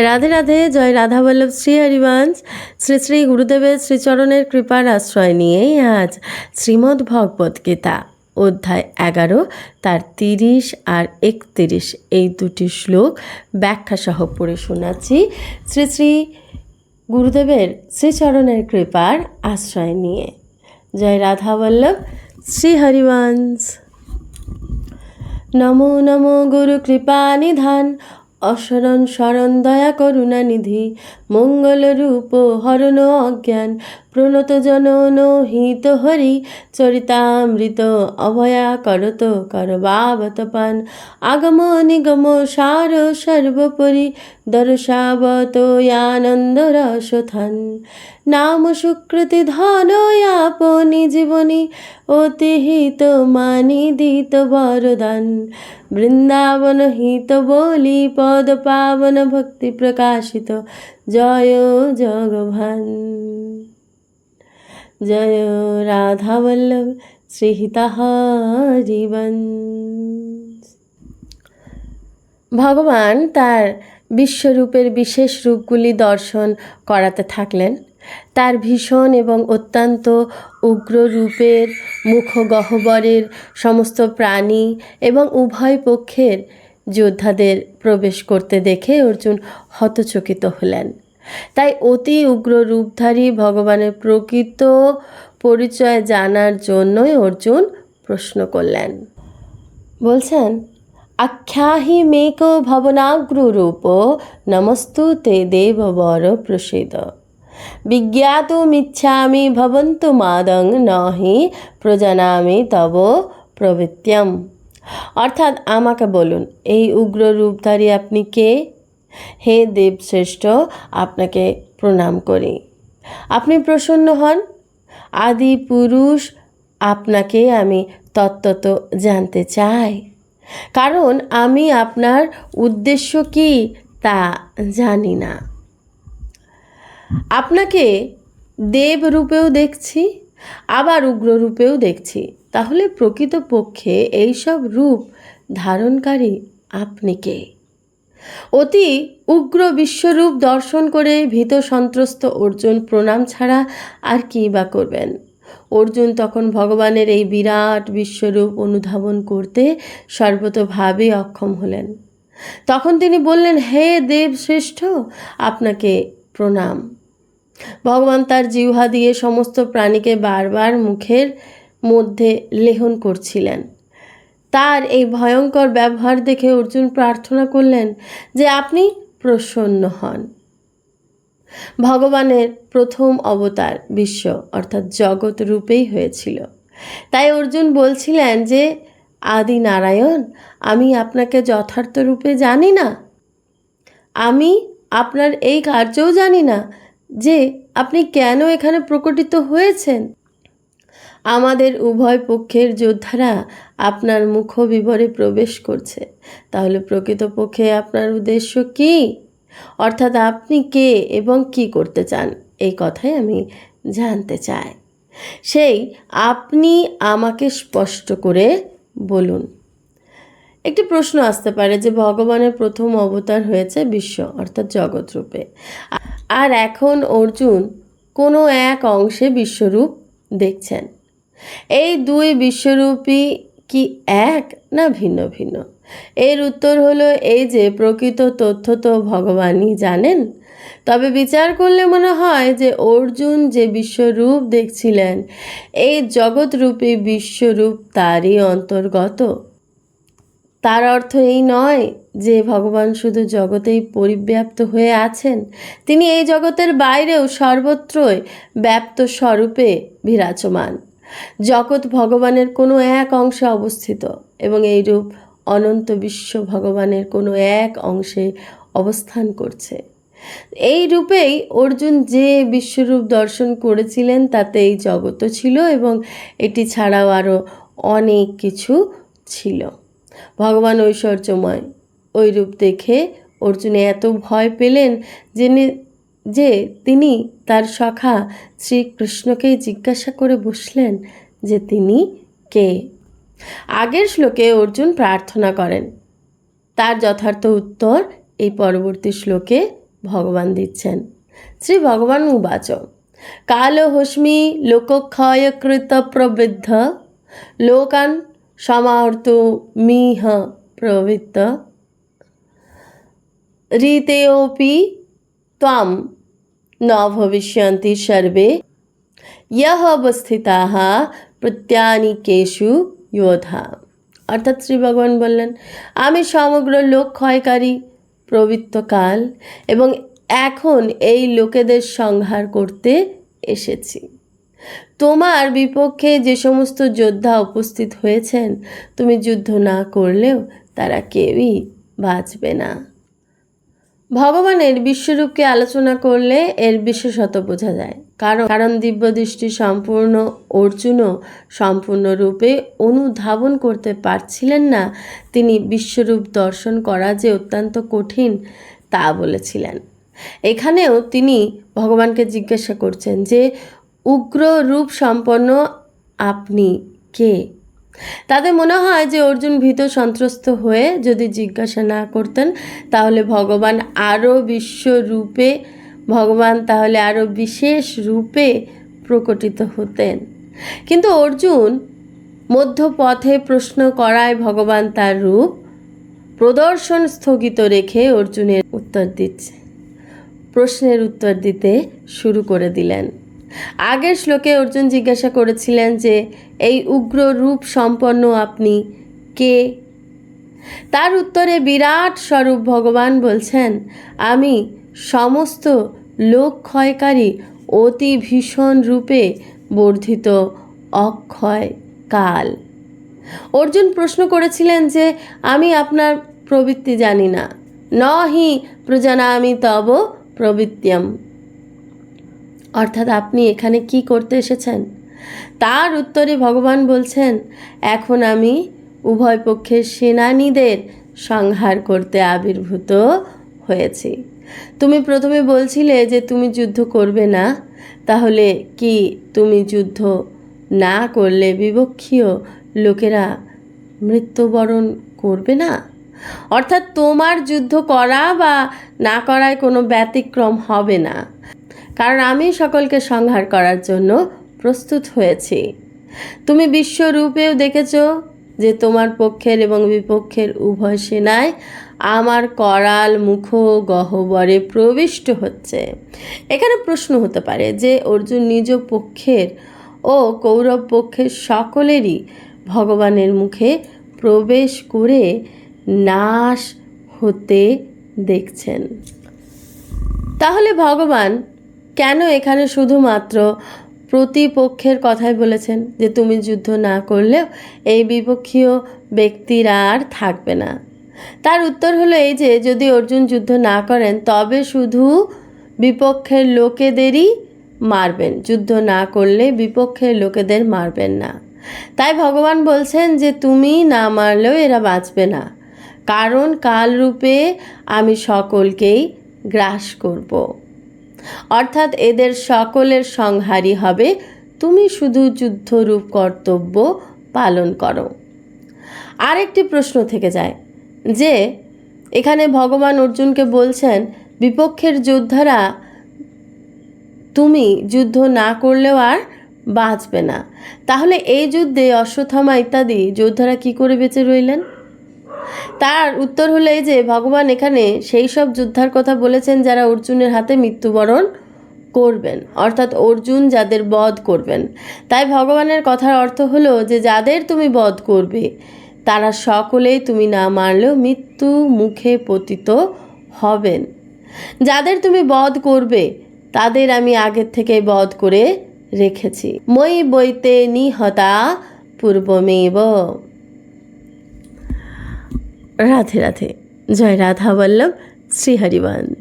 রাধে রাধে, জয় রাধা বল্লভ শ্রী হরিবংশ। শ্রী শ্রী গুরুদেবের শ্রীচরণের কৃপার আশ্রয় নিয়েই আজ শ্রীমদ্ ভগবদ্ গীতা, অধ্যায় এগারো, তার তিরিশ আর একতিরিশ, এই দুটি শ্লোক ব্যাখ্যাসহ পড়ে শোনাচ্ছি। শ্রী শ্রী গুরুদেবের শ্রীচরণের কৃপার আশ্রয় নিয়ে। জয় রাধা বল্লভ শ্রী হরিবংশ। নমো নমো গুরু কৃপা নিধান অশরণ শরণ দয়া করুণা নিধি মঙ্গল রূপ হরণ অজ্ঞান প্রণত জনন হিত হরি, চরিতামৃত অভয়া করত করবাবত পান। আগম নিগম সার সর্বোপরি দর্শাবত আনন্দ রসথান। নাম সুকৃতি ধন আপনি জীবনী অতি হিত মানি দিত বরদান। বৃন্দাবন হিত বলি পদ পাবন ভক্তি প্রকাশিত। জয় জগভান। জয় রাধা বল্লভ শ্রীহিতা হরিবংশ ভগবান তার বিশ্বরূপের বিশেষ রূপগুলি দর্শন করাতে থাকলেন। তার ভীষণ এবং অত্যন্ত উগ্র রূপের মুখগহ্বরের সমস্ত প্রাণী এবং উভয় পক্ষের যোদ্ধাদের প্রবেশ করতে দেখে অর্জুন হতচকিত হলেন। তাই অতি উগ্র রূপধারী ভগবানের প্রকৃত পরিচয় জানার জন্যই অর্জুন প্রশ্ন করলেন। বলছেন, আখ্যাহি মেক ভবনাগ্রুরূপ, নমস্তু তে দেব বর প্রসিদ বিজ্ঞাতুমিচ্ছামি ভবন্তু মাদং নহি, প্রজানামি তব প্রবৃত্তম অর্থাৎ আমাকে বলুন, এই উগ্র রূপধারী আপনি কে? হে দেবশ্রেষ্ঠ আপনাকে প্রণাম করি। আপনি প্রসন্ন হন। আদি পুরুষ, আপনাকে আমি তত্ত্বত জানতে চাই। কারণ আমি আপনার উদ্দেশ্য কি তা জানি না। আপনাকে দেব রূপেও দেখছি, আবার উগ্র রূপেও দেখছি। তাহলে প্রকৃতপক্ষে এইসব রূপ ধারণকারী আপনি কে? অতি উগ্র বিশ্বরূপ দর্শন করে ভীত সন্ত্রস্ত অর্জুন প্রণাম ছাড়া আর কী বা করবেন? অর্জুন তখন ভগবানের এই বিরাট বিশ্বরূপ অনুধাবন করতে সর্বতভাবে অক্ষম হলেন। তখন তিনি বললেন, হে দেব শ্রেষ্ঠ আপনাকে প্রণাম। ভগবান তার জিহ্বা দিয়ে সমস্ত প্রাণীকে বারবার মুখের মধ্যে লেহন করছিলেন। তার এই ভয়ঙ্কর ব্যবহার দেখে অর্জুন প্রার্থনা করলেন যে আপনি প্রসন্ন হন। ভগবানের প্রথম অবতার বিশ্ব অর্থাৎ জগৎ রূপেই হয়েছিল। তাই অর্জুন বলছিলেন যে, আদি নারায়ণ, আমি আপনাকে যথার্থ রূপে জানি না। আমি আপনার এই কার্যও জানি না যে, আপনি কেন এখানে প্রকটিত হয়েছেন? আমাদের উভয় পক্ষের যোদ্ধারা আপনার মুখ বিবরে প্রবেশ করছে। তাহলে প্রকৃতপক্ষে আপনার উদ্দেশ্য কী? অর্থাৎ আপনি কে এবং কি করতে চান? এই কথাই আমি জানতে চাই। সেই, আপনি আমাকে স্পষ্ট করে বলুন। একটি প্রশ্ন আসতে পারে যে ভগবানের প্রথম অবতার হয়েছে বিশ্ব, অর্থাৎ জগৎ রূপে আর এখন অর্জুন কোনো এক অংশে বিশ্বরূপ দেখছেন। এই দুই বিশ্বরূপী কি এক না ভিন্ন ভিন্ন? এর উত্তর হলো এই যে প্রকৃত তথ্য তো ভগবানই জানেন। তবে বিচার করলে মনে হয় যে অর্জুন যে বিশ্বরূপ দেখছিলেন, এই জগৎরূপী বিশ্বরূপ তারই অন্তর্গত। তার অর্থ এই নয় যে ভগবান শুধু জগতেই পরিব্যাপ্ত হয়ে আছেন, তিনি এই জগতের বাইরেও সর্বত্রই ব্যাপ্ত স্বরূপে বিরাজমান। জগৎ ভগবানের কোনো এক অংশে অবস্থিত এবং এই রূপ অনন্ত বিশ্ব ভগবানের কোনো এক অংশে অবস্থান করছে। এই রূপেই অর্জুন যে বিশ্বরূপ দর্শন করেছিলেন তাতে এই জগৎও ছিল এবং এটি ছাড়াও আরও অনেক কিছু ছিল। ভগবান ঐশ্বর্যময় ওই রূপ দেখে অর্জুনে এত ভয় পেলেন জেনে যে তিনি তার সখা শ্রীকৃষ্ণকেই জিজ্ঞাসা করে বসলেন যে তিনি কে। আগের শ্লোকে অর্জুন প্রার্থনা করেন। তার যথার্থ উত্তর এই পরবর্তী শ্লোকে ভগবান দিচ্ছেন। শ্রী ভগবান উবাচ। কালো হস্মি লোকক্ষয়কৃত প্রবৃদ্ধ। লোকান সমাহর্ত মিহ প্রবৃত্ত। ঋতেऽপি ন ভবিষ্যন্তি সর্বে ইহ অবস্থিতাহ প্রত্যানিকেশু যোধা অর্থাৎ শ্রী ভগবান বললেন আমি সমগ্র লোক ক্ষয়কারী প্রবৃত্তকাল এবং এখন এই লোকেদের সংহার করতে এসেছি। তোমার বিপক্ষে যে সমস্ত যোদ্ধা উপস্থিত হয়েছেন, তুমি যুদ্ধ না করলেও তারা কেউই বাঁচবে না। ভগবানের বিশ্বরূপকে আলোচনা করলে এর বিশেষত বোঝা যায়। কারণ কারণ দিব্যদৃষ্টি সম্পূর্ণ অর্জুনও সম্পূর্ণরূপে অনুধাবন করতে পারছিলেন না। তিনি বিশ্বরূপ দর্শন করা যে অত্যন্ত কঠিন তা বলেছিলেন। এখানেও তিনি ভগবানকে জিজ্ঞাসা করছেন যে উগ্র রূপ সম্পন্ন আপনি কে? তাদের মনে হয় যে অর্জুন ভীত সন্ত্রস্ত হয়ে যদি জিজ্ঞাসা না করতেন, তাহলে ভগবান আরও বিশ্বরূপে, ভগবান তাহলে আরও বিশেষ রূপে প্রকটিত হতেন। কিন্তু অর্জুন মধ্যপথে প্রশ্ন করায় ভগবান তার রূপ প্রদর্শন স্থগিত রেখে অর্জুনের উত্তর দিচ্ছে। প্রশ্নের উত্তর দিতে শুরু করে দিলেন। আগের শ্লোকে অর্জুন জিজ্ঞাসা করেছিলেন যে, এই উগ্র রূপ সম্পন্ন আপনি কে? তার উত্তরে বিরাট স্বরূপ ভগবান বলছেন, আমি সমস্ত লোক ক্ষয়কারী অতি ভীষণ রূপে বর্ধিত অক্ষয় কাল। অর্জুন প্রশ্ন করেছিলেন যে, আমি আপনার প্রবৃত্তি জানি না। ন হি প্রজানামি তব প্রবৃত্ত্যম। অর্থাৎ আপনি এখানে কি করতে এসেছেন? তার উত্তরে ভগবান বলছেন, এখন আমি উভয় পক্ষের সেনানীদের সংহার করতে আবির্ভূত হয়েছি। তুমি প্রথমে বলছিলে যে তুমি যুদ্ধ করবে না। তাহলে কি তুমি যুদ্ধ না করলে বিবক্ষীয় লোকেরা মৃত্যুবরণ করবে না? অর্থাৎ তোমার যুদ্ধ করা বা না করায় কোনো ব্যতিক্রম হবে না। কারণ আমি সকলকে সংহার করার জন্য প্রস্তুত হয়েছি। তুমি বিশ্বরূপেও দেখেছ যে তোমার পক্ষের এবং বিপক্ষের উভয় সেনায় আমার করাল মুখ গহ্বরে প্রবিষ্ট হচ্ছে। এখানে প্রশ্ন হতে পারে যে অর্জুন নিজ পক্ষের ও কৌরব পক্ষের সকলেরই ভগবানের মুখে প্রবেশ করে নাশ হতে দেখছেন। তাহলে ভগবান কেন এখানে শুধুমাত্র প্রতিপক্ষের কথাই বলেছেন যে তুমি যুদ্ধ না করলেও এই বিপক্ষীয় ব্যক্তিরা আর থাকবে না? তার উত্তর হলো এই যে, যদি অর্জুন যুদ্ধ না করেন, তবে শুধু বিপক্ষের লোকেদেরই মারবেন। যুদ্ধ না করলে বিপক্ষের লোকেদের মারবেন না। তাই ভগবান বলছেন যে, তুমি না মারলেও এরা বাঁচবে না। কারণ কালরূপে আমি সকলকেই গ্রাস করব। অর্থাৎ এদের সকলের সংহারই হবে। তুমি শুধু যুদ্ধরূপ কর্তব্য পালন করো। আরেকটি প্রশ্ন থেকে যায় যে, এখানে ভগবান অর্জুনকে বলছেন, বিপক্ষের যোদ্ধারা তুমি যুদ্ধ না করলেও আর বাঁচবে না। তাহলে এই যুদ্ধে অশ্বত্থামা ইত্যাদি যোদ্ধারা কি করে বেঁচে রইলেন? তার উত্তর হলো এই যে, ভগবান এখানে সেই সব যোদ্ধার কথা বলেছেন যারা অর্জুনের হাতে মৃত্যুবরণ করবেন, অর্থাৎ অর্জুন যাদের বধ করবেন। তাই ভগবানের কথার অর্থ হলো যে, যাদের তুমি বধ করবে, তারা সকলেই তুমি না মারলেও মৃত্যু মুখে পতিত হবেন। যাদের তুমি বধ করবে, তাদের আমি আগের থেকে বধ করে রেখেছি। মই বইতে নিহতা পূর্বমেব। রাধে রাধে জয় রাধা বল্লভ শ্রীহরিবংশ